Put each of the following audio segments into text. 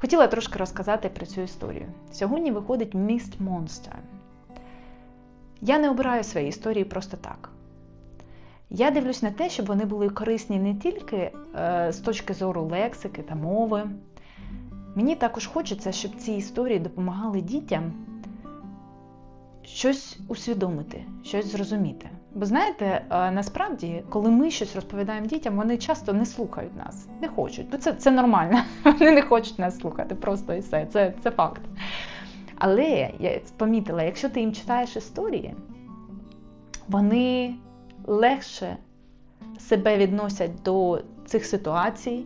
Хотіла трошки розказати про цю історію. Сьогодні виходить Mist Monster. Я не обираю свої історії просто так. Я дивлюсь на те, щоб вони були корисні не тільки е, з точки зору лексики та мови. Мені також хочеться, щоб ці історії допомагали дітям щось усвідомити, щось зрозуміти. Бо знаєте, е, насправді, коли ми щось розповідаємо дітям, вони часто не слухають нас, не хочуть. Бо це, це нормально. Вони не хочуть нас слухати, просто і все. Це, це факт. Але я помітила, якщо ти їм читаєш історії, вони легше себе відносять до цих ситуацій,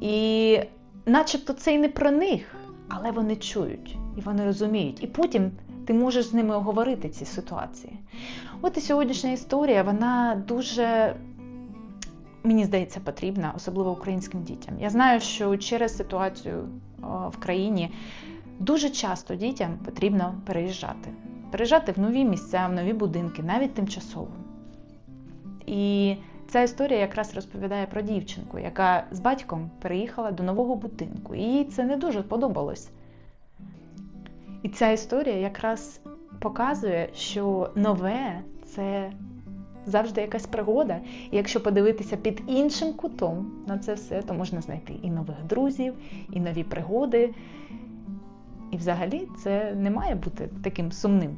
і начебто це й не про них, але вони чують і вони розуміють. І потім ти можеш з ними оговорити ці ситуації. От і сьогоднішня історія, вона дуже, мені здається, потрібна, особливо українським дітям. Я знаю, що через ситуацію в країні дуже часто дітям потрібно переїжджати. Переїжджати в нові місця, в нові будинки, навіть тимчасово. І ця історія якраз розповідає про дівчинку, яка з батьком переїхала до нового будинку. І їй це не дуже подобалось. І ця історія якраз показує, що нове це завжди якась пригода. І якщо подивитися під іншим кутом на це все, то можна знайти і нових друзів, і нові пригоди. І взагалі це не має бути таким сумним.